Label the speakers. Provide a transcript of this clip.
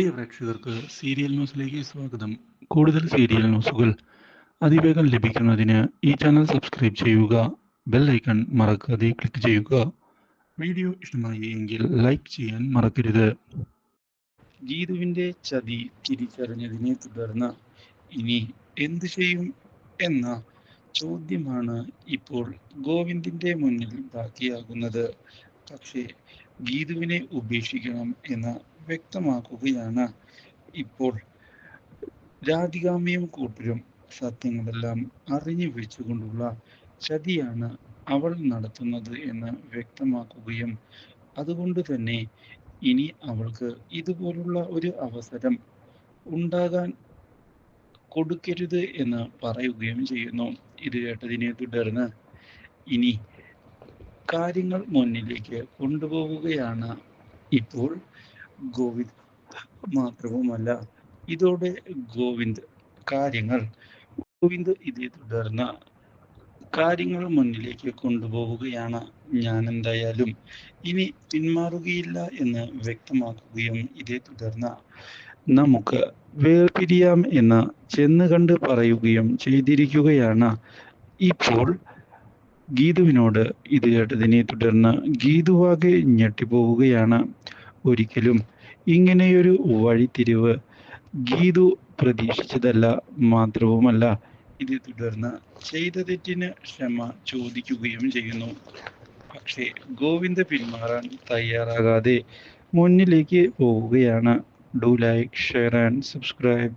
Speaker 1: പ്രിയ പ്രേക്ഷകർക്ക് സീരിയൽ ന്യൂസിലേക്ക് സ്വാഗതം. കൂടുതൽ സീരിയൽ ന്യൂസുകൾ അതിവേഗം ലഭിക്കുന്നതിന് ഈ ചാനൽ സബ്സ്ക്രൈബ് ചെയ്യുക ബെൽ ഐക്കൺ മറക്കാതെ ക്ലിക്ക് ചെയ്യുക. വീഡിയോ ഇഷ്ടമായി എങ്കിൽ ലൈക്ക് ചെയ്യാൻ മറക്കരുത്. ഗീതുവിന്റെ ചതി തിരിച്ചറിഞ്ഞതിനെ തുടർന്ന് ഇനി എന്തു ചെയ്യും എന്ന ചോദ്യമാണ് ഇപ്പോൾ ഗോവിന്ദിന്റെ മുന്നിൽ ബാക്കിയാകുന്നത്. പക്ഷേ ഗീതുവിനെ ഉപേക്ഷിക്കണം എന്ന് വ്യക്തമാക്കുകയാണ്. ഇപ്പോൾ രാധികാമ്മയും കൂട്ടരും സത്യങ്ങളെല്ലാം അറിഞ്ഞു വെച്ചുകൊണ്ടുള്ള ചതിയാണ് അവൾ നടത്തുന്നത് എന്ന് വ്യക്തമാക്കുകയും അതുകൊണ്ട് തന്നെ ഇനി അവൾക്ക് ഇതുപോലുള്ള ഒരു അവസരം ഉണ്ടാകാൻ കൊടുക്കരുത് എന്ന് പറയുകയും ചെയ്യുന്നു. ഇത് കേട്ടതിനെ തുടർന്ന് ഇനി കാര്യങ്ങൾ മുന്നിലേക്ക് കൊണ്ടുപോവുകയാണ്. ഇപ്പോൾ ഗോവിന്ദ് മാത്രവുമല്ല. ഇതോടെ ഗോവിന്ദ് കാര്യങ്ങൾ. ഗോവിന്ദ് ഇതേ തുടർന്ന് കാര്യങ്ങൾ മുന്നിലേക്ക് കൊണ്ടുപോവുകയാണ്. ഞാൻ എന്തായാലും ഇനി പിന്മാറുകയില്ല എന്ന് വ്യക്തമാക്കുകയും ഇതേ തുടർന്ന് നമുക്ക് വേർപിരിയാം എന്ന് ചെന്ന് കണ്ട് പറയുകയും ചെയ്തിരിക്കുകയാണ്. ഇപ്പോൾ ഗീതുവിനോട് ഇത് കേട്ടതിനെ തുടർന്ന് ഗീതുവാകെ ഞെട്ടിപ്പോവുകയാണ്. ഒരിക്കലും ഇങ്ങനെയൊരു വഴിത്തിരിവ് ഗീതു പ്രതീക്ഷിച്ചതല്ല മാത്രവുമല്ല ഇതേ തുടർന്ന് ചെയ്ത തെറ്റിന് ക്ഷമ ചോദിക്കുകയും ചെയ്യുന്നു. പക്ഷേ ഗോവിന്ദ് പിന്മാറാൻ തയ്യാറാകാതെ മുന്നിലേക്ക് പോവുകയാണ്. Do like share and subscribe